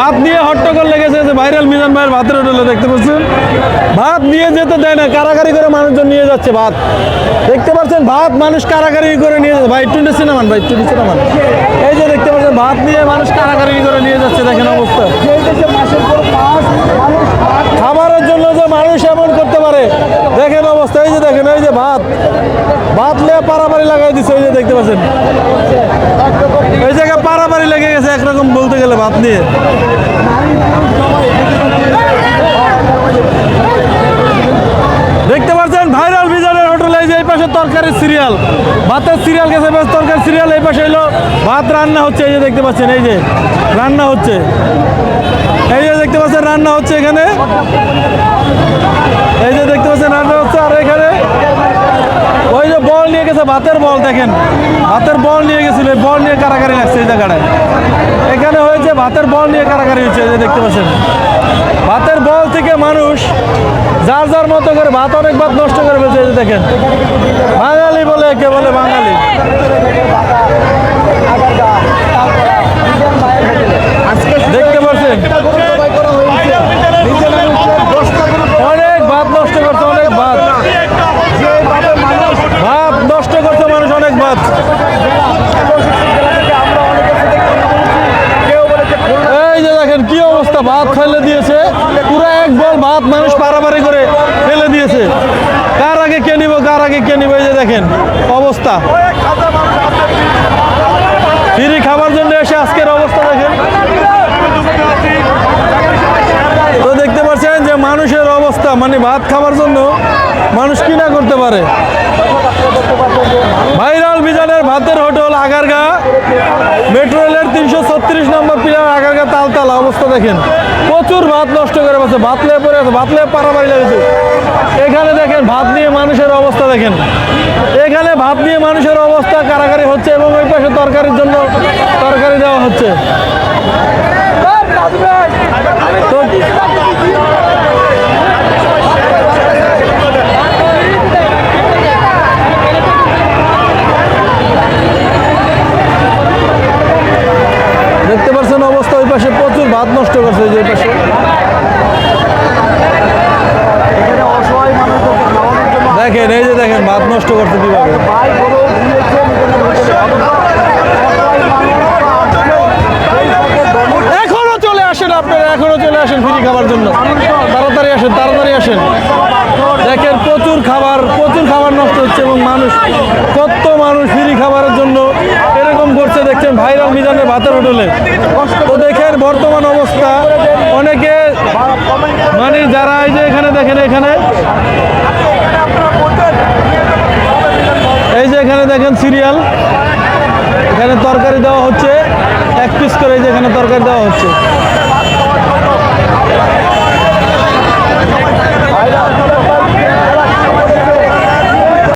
ভাত নিয়ে হট্টগোল লেগেছে যে ভাইরাল মিজান ভাইয়ের ভাতের হোটেলে, দেখতে পাচ্ছেন? ভাত নিয়ে যেতে দেয় না, কারাগারি করে মানুষজন নিয়ে যাচ্ছে ভাত। দেখতে পাচ্ছেন, ভাত মানুষ কারাগারি করে নিয়ে যাচ্ছে। ভাই, একটু নিচে নামান, ভাই, একটু নিচে নামান। এই যে দেখতে পাচ্ছেন, ভাত নিয়ে মানুষ কারাগারি করে নিয়ে যাচ্ছে, দেখেন অবস্থা। খাবারের জন্য যে মানুষ এমন করতে পারে, দেখেন অবস্থা। এই যে দেখেন, এই যে ভাত। ভাত নিয়ে পারাবাড়ি লাগাই দিচ্ছে এই যে দেখতে পাচ্ছেন। এই জায়গায় গেছে একরকম বলতে গেলে ভাত নিয়ে দেখতে পাচ্ছেন, ভাইরাল হোটেলে, এই যে এই পাশে তরকারি সিরিয়াল। ভাতের সিরিয়াল গেছে তরকারি সিরিয়াল, এই পাশে হলো ভাত রান্না হচ্ছে, এই যে দেখতে পাচ্ছেন, এই যে রান্না হচ্ছে। এই যে দেখতে পাচ্ছেন, রান্না হচ্ছে এখানে এই যে দেখতে পাচ্ছেন রান্না হচ্ছে আর এখানে ওই যে বল নিয়ে গেছে ভাতের বল দেখেন। ভাতের বল নিয়ে গেছিল বল নিয়ে কারাগারি লাগছে এই জায়গাটায়। এখানে হয়েছে ভাতের বল নিয়ে কারাগারি হয়েছে যে দেখতে পাচ্ছেন। ভাতের বল থেকে মানুষ যার যার মতো করে ভাত অনেক ভাত নষ্ট করে ফেলছে দেখেন। বাঙালি বলে কে বলে বাঙালি দেখতে পাচ্ছেন অনেক ভাত নষ্ট করছে অনেক ভাত ভাত নষ্ট করছে মানুষ অনেক ভাত এই যে দেখেন অবস্থা ভাত ফেলে দিয়েছে, পুরো এক বল ভাত মানুষ পারাপারি করে ফেলে দিয়েছে। কার আগে কে নিব, কার আগে কে নিব, এই যে দেখেন অবস্থা। ফিরি খাবার জন্য এসে আজকের অবস্থা দেখেন। তো দেখতে পাচ্ছেন যে মানুষের অবস্থা মানে ভাত খাবার জন্য মানুষ কি না করতে পারে। ভাইরাল বিজানের ভাতের হোটেল আগারগা, মেট্রো রেলের তিনশো ছত্রিশ নম্বর তালতালা অবস্থা দেখেন। প্রচুর ভাত নষ্ট করে বসে ভাত লে পরে আছে, ভাত পারাবারি লেগেছে। এখানে দেখেন, ভাত নিয়ে মানুষের অবস্থা দেখেন। এখানে ভাত নিয়ে মানুষের অবস্থা কারাগারি হচ্ছে এবং ওই পাশে তরকারির জন্য তরকারি দেওয়া হচ্ছে তো দেখতে পাচ্ছেন অবস্থা ওই পাশে প্রচুর ভাত নষ্ট করছে এই যে ওই পাশে দেখেন এই যে দেখেন ভাত নষ্ট করছে কীভাবে? এখনও চলে আসেন আপনারা, এখনও চলে আসেন ফ্রি খাবার জন্য। তাড়াতাড়ি আসেন তাড়াতাড়ি আসেন। দেখেন প্রচুর খাবার প্রচুর খাবার নষ্ট হচ্ছে এবং মানুষ, কত মানুষ ফ্রি খাবারের জন্য এরকম করছে, দেখছেন ভাইরাল মিজানের ভাতের হোটেলে। তো দেখেন বর্তমান অবস্থা, অনেকে মানে যারা এই যে এখানে দেখেন, এখানে এই যে দেখেন সিরিয়াল। এখানে তরকারি দেওয়া হচ্ছে। এক পিস করে যে এখানে তরকারি দেওয়া হচ্ছে।